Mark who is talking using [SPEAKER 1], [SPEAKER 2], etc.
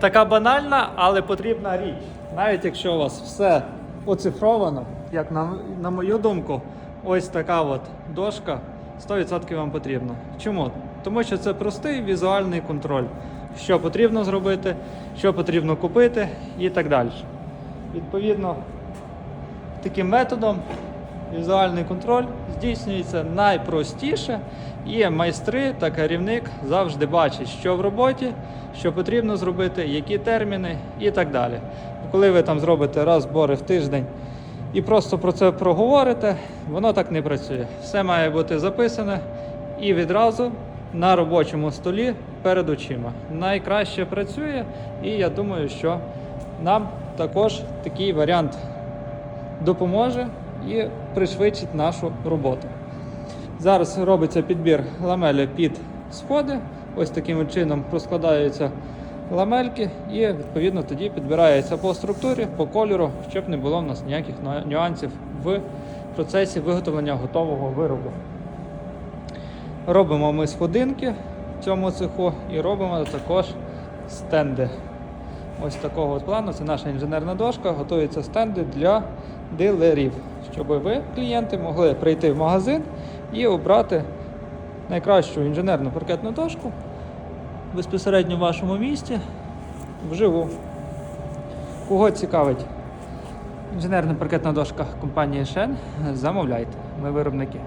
[SPEAKER 1] Така банальна, але потрібна річ. Навіть якщо у вас все оцифровано, як на, на мою думку, ось така от дошка 100% вам потрібна. Чому? Тому що це простий візуальний контроль, що потрібно зробити, що потрібно купити і так далі. Відповідно, таким методом візуальний контроль здійснюється найпростіше, і майстри та керівник завжди бачать, що в роботі, що потрібно зробити, які терміни і так далі. Коли ви там зробите раз збори в тиждень і просто про це проговорите, воно так не працює. Все має бути записане і відразу на робочому столі перед очима. Найкраще працює, і я думаю, що нам також такий варіант допоможе і пришвидшить нашу роботу. Зараз робиться підбір ламелі під сходи. Ось таким чином розкладаються ламельки, і відповідно тоді підбирається по структурі, по кольору, щоб не було в нас ніяких нюансів в процесі виготовлення готового виробу. Робимо ми сходинки в цьому цеху і робимо також стенди. Ось такого от плану. Це наша інженерна дошка. Готуються стенди для дилерів, щоб ви, клієнти, могли прийти в магазин і обрати найкращу інженерну паркетну дошку безпосередньо в вашому місті вживу. Кого цікавить інженерна паркетна дошка компанії Shen, замовляйте. Ми виробники.